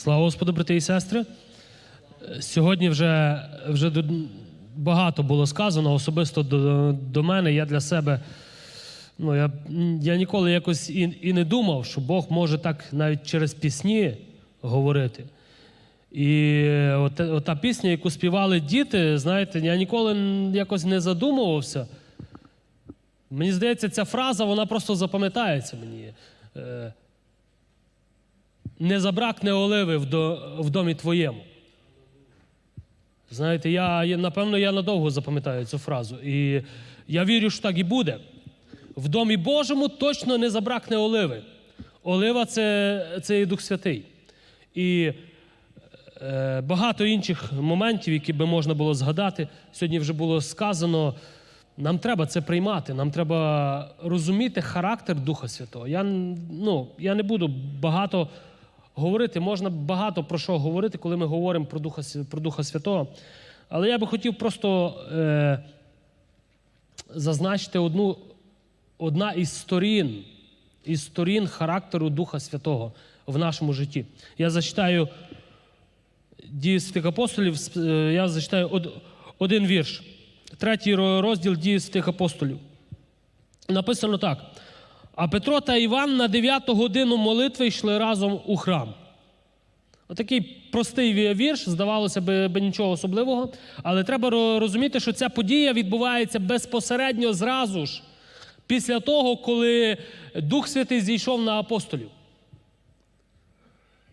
Слава Господу, брати і сестри. Сьогодні вже, вже багато було сказано, особисто до, до мене. Я для себе. Ну, я, я ніколи якось і, і не думав, що Бог може так навіть через пісні говорити. І от, от та пісня, яку співали діти, знаєте, я ніколи якось не задумувався. Мені здається, ця фраза вона просто запам'ятається мені. Не забракне оливи в, до, в домі твоєму. Знаєте, я, напевно, я надовго запам'ятаю цю фразу. І я вірю, що так і буде. В домі Божому точно не забракне оливи. Олива це, це і Дух Святий. І е, багато інших моментів, які би можна було згадати, сьогодні вже було сказано. Нам треба це приймати, нам треба розуміти характер Духа Святого. Я, ну, я не буду багато говорити, можна багато про що говорити, коли ми говоримо про Духа, про Духа Святого. Але я би хотів просто е, зазначити одну, одна із сторін, із сторін характеру Духа Святого в нашому житті. Я зачитаю дії святих апостолів, е, я зачитаю од- один вірш. Третій розділ дії святих апостолів. Написано так. А Петро та Іван на 9 годину молитви йшли разом у храм. Отакий простий вірш, здавалося би нічого особливого, але треба розуміти, що ця подія відбувається безпосередньо зразу ж, після того, коли Дух Святий зійшов на апостолів.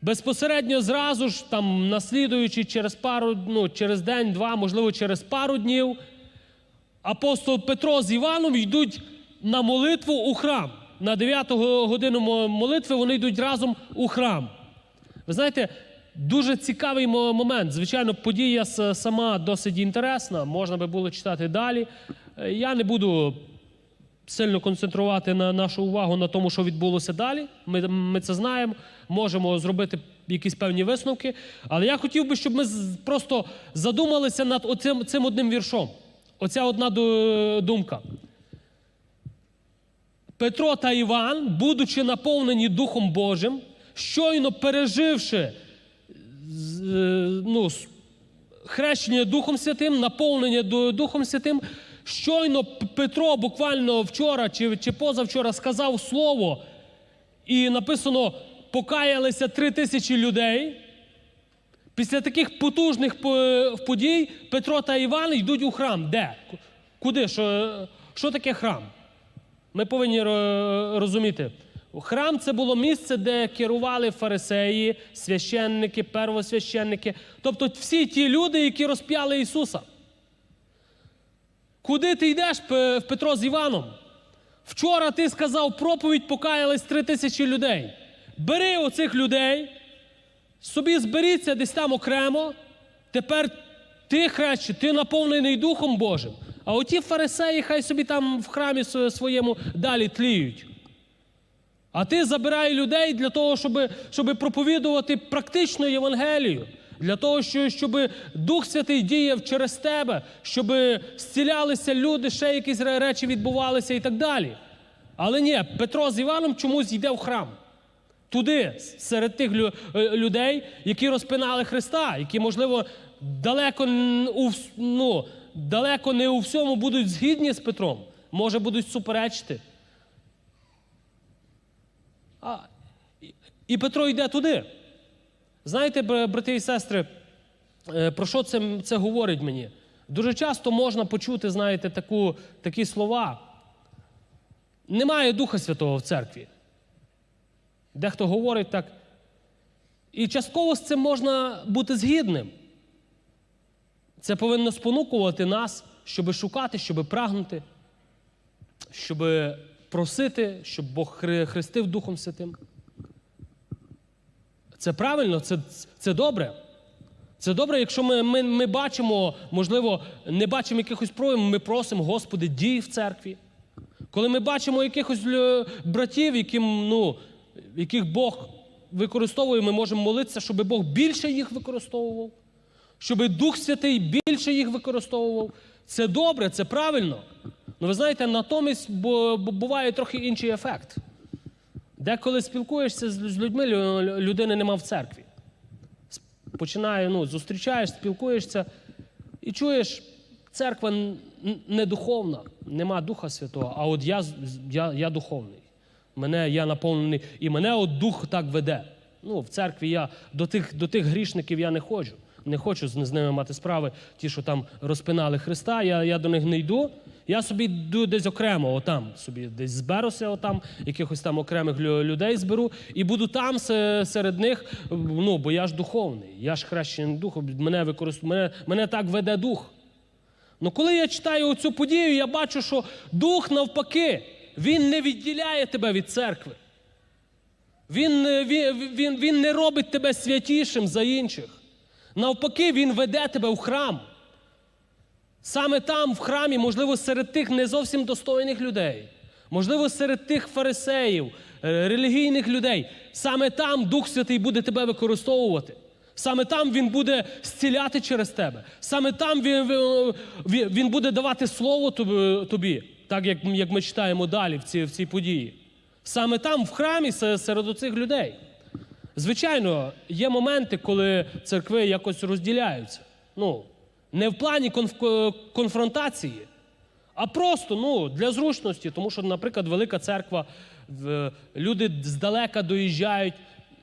Безпосередньо зразу ж, там, наслідуючи через пару, ну, через день, два, можливо, через пару днів, апостол Петро з Іваном йдуть на молитву у храм. На 9 годину молитви вони йдуть разом у храм. Ви знаєте, дуже цікавий момент. Звичайно, подія сама досить інтересна, можна би було читати далі. Е, Я не буду сильно концентрувати на нашу увагу на тому, що відбулося далі. Ми, ми це знаємо, можемо зробити якісь певні висновки. Але я хотів би, щоб ми просто задумалися над оцим, цим одним віршом. Оця одна думка. Петро та Іван, будучи наповнені Духом Божим, щойно переживши е, ну, хрещення Духом Святим, наповнення Духом Святим, щойно Петро буквально вчора чи, чи позавчора сказав слово, і написано: покаялися три тисячі людей. Після таких потужних подій Петро та Іван йдуть у храм. Де? Куди? Що, що таке храм? Ми повинні розуміти. Храм це було місце, де керували фарисеї, священники, первосвященники, тобто всі ті люди, які розп'яли Ісуса. Куди ти йдеш, П- Петро з Іваном? Вчора ти сказав проповідь, покаялись три тисячі людей. Бери оцих людей, собі зберіться десь там окремо. Тепер ти хрещи, ти наповнений Духом Божим. А оті фарисеї хай собі там в храмі своєму далі тліють. А ти забирай людей для того, щоб, щоб проповідувати практичну Євангелію, для того, щоб Дух Святий діяв через тебе, щоб зцілялися люди, ще якісь речі відбувалися і так далі. Але ні, Петро з Іваном чомусь йде в храм. Туди, серед тих е, людей, які розпинали Христа, які, можливо, далеко, ну, далеко не у всьому будуть згідні з Петром, може, будуть суперечити. А, і- Петро йде туди. Знаєте, брати і сестри, е, про що це, це говорить мені? Дуже часто можна почути, знаєте, таку, такі слова. Немає Духа Святого в церкві. Дехто говорить так. І частково з цим можна бути згідним. Це повинно спонукувати нас, щоб шукати, щоб прагнути, щоб просити, щоб Бог хрестив Духом Святим. Це правильно, це, це добре. Це добре, якщо ми, ми, ми бачимо, можливо, не бачимо якихось проявів, ми просимо, Господи, дій в церкві. Коли ми бачимо якихось братів, яким, ну, яких Бог використовує, ми можемо молитися, щоб Бог більше їх використовував, щоб Дух Святий більше їх використовував. Це добре, це правильно. Ну ви знаєте, натомість бу- бу- буває трохи інший ефект. Деколи спілкуєшся з людьми, людини нема в церкві. починає, ну, зустрічаєш, спілкуєшся і чуєш, церква не духовна, нема Духа Святого, а от я, я, я духовний. Мене я наповнений, і мене от дух так веде. Ну, в церкві я до тих, до тих грішників я не ходжу. Не хочу з, ними мати справи, ті, що там розпинали Христа, я, я до них не йду. Я собі йду десь окремо, отам собі десь зберуся, отам, якихось там окремих людей зберу, і буду там серед них, ну, бо я ж духовний, я ж хрещений духом, мене використовує, мене, мене так веде дух. Ну коли я читаю цю подію, я бачу, що дух навпаки, він не відділяє тебе від церкви. Він, е, він, він, він не робить тебе святішим за інших. Навпаки, він веде тебе в храм. Саме там, в храмі, можливо, серед тих не зовсім достойних людей, можливо, серед тих фарисеїв, е, релігійних людей, саме там Дух Святий буде тебе використовувати. Саме там Він буде зціляти через тебе. Саме там Він, він, він буде давати слово тобі, тобі, так як, ми читаємо далі в цій, в цій події. Саме там, в храмі, се- серед оцих людей. Звичайно, є моменти, коли церкви якось розділяються. Ну, не в плані конф- конфронтації, а просто ну, для зручності. Тому що, наприклад, велика церква, люди здалека доїжджають.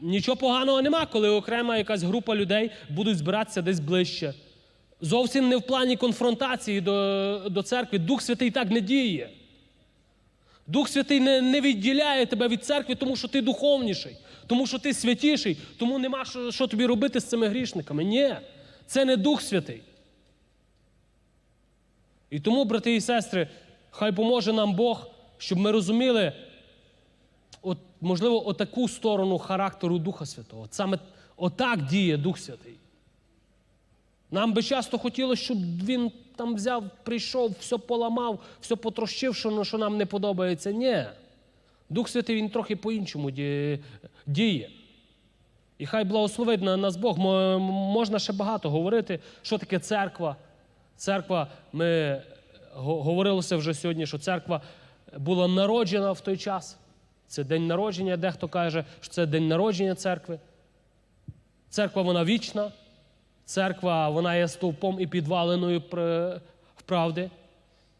Нічого поганого нема, коли окрема якась група людей будуть збиратися десь ближче. Зовсім не в плані конфронтації до, до церкви. Дух Святий так не діє. Дух Святий не, не відділяє тебе від церкви, тому що ти духовніший, тому що ти святіший, тому нема що, що тобі робити з цими грішниками. Ні, це не Дух Святий. І тому, брати і сестри, хай поможе нам Бог, щоб ми розуміли, от, можливо, отаку сторону характеру Духа Святого. Саме отак діє Дух Святий. Нам би часто хотілося, щоб він там взяв, прийшов, все поламав, все потрощив, що, ну, нам не подобається. Ні. Дух Святий він трохи по-іншому діє. І хай благословить на нас Бог. Можна ще багато говорити, що таке церква. Церква, ми го- говорилося вже сьогодні, що церква була народжена в той час. Це день народження, дехто каже, що це день народження церкви. Церква вона вічна. Церква вона є стовпом і підваленою пр- правди.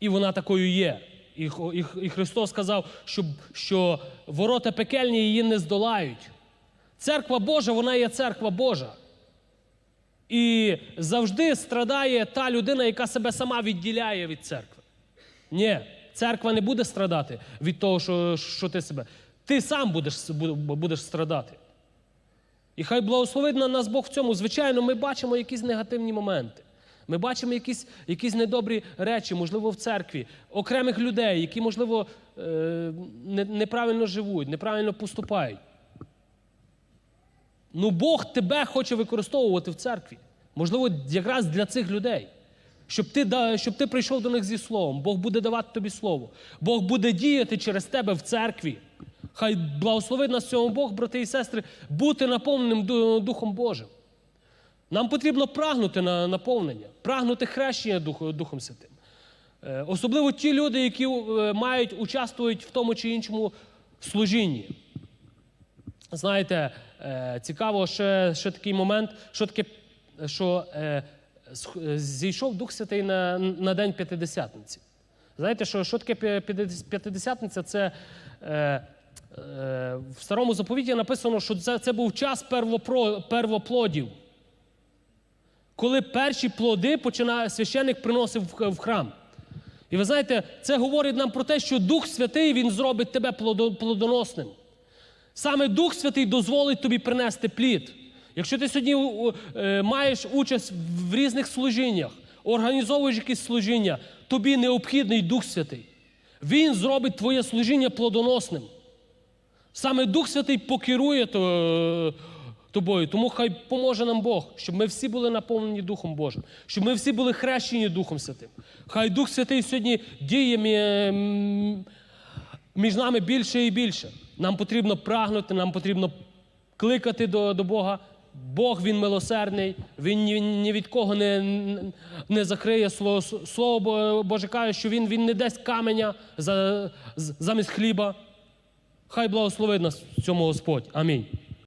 І вона такою є. І, і Христос сказав, що, що ворота пекельні її не здолають. Церква Божа, вона є церква Божа. І завжди страдає та людина, яка себе сама відділяє від церкви. Ні, церква не буде страдати від того, що, що ти себе. Ти сам будеш, будеш страдати. І хай благословить на нас Бог в цьому. Звичайно, ми бачимо якісь негативні моменти. Ми бачимо якісь, якісь недобрі речі, можливо, в церкві, окремих людей, які, можливо, е, неправильно живуть, неправильно поступають. Ну, Бог тебе хоче використовувати в церкві. Можливо, якраз для цих людей. Щоб ти, щоб ти прийшов до них зі словом. Бог буде давати тобі слово. Бог буде діяти через тебе в церкві. Хай благословить нас цьому Бог, брати і сестри, бути наповненим Духом Божим. Нам потрібно прагнути на наповнення, прагнути хрещення Духом Святим. Е, Особливо ті люди, які е, мають участвують в тому чи іншому служінні. Знаєте, е, цікаво ще, ще такий момент, що таке, що зійшов Дух Святий на, на День П'ятидесятниці. Знаєте, що, що таке П'ятидесятниця? Це в старому заповіті написано, що це, це був час первопро, первоплодів. Коли перші плоди починає, священник приносив в, в храм. І ви знаєте, це говорить нам про те, що Дух Святий Він зробить тебе плодоносним. Саме Дух Святий дозволить тобі принести плід. Якщо ти сьогодні е, маєш участь в різних служіннях, організовуєш якісь служіння, тобі необхідний Дух Святий. Він зробить твоє служіння плодоносним. Саме Дух Святий покерує тобою. Тому хай поможе нам Бог, щоб ми всі були наповнені Духом Божим, щоб ми всі були хрещені Духом Святим. Хай Дух Святий сьогодні діє між нами більше і більше. Нам потрібно прагнути, нам потрібно кликати до, до Бога. Бог він милосердний, він ні, ні від кого не, не закриє слово. Слово Боже каже, що він, він не дасть каменя за, замість хліба. Хай благословить нас в цьому Господь. Амінь.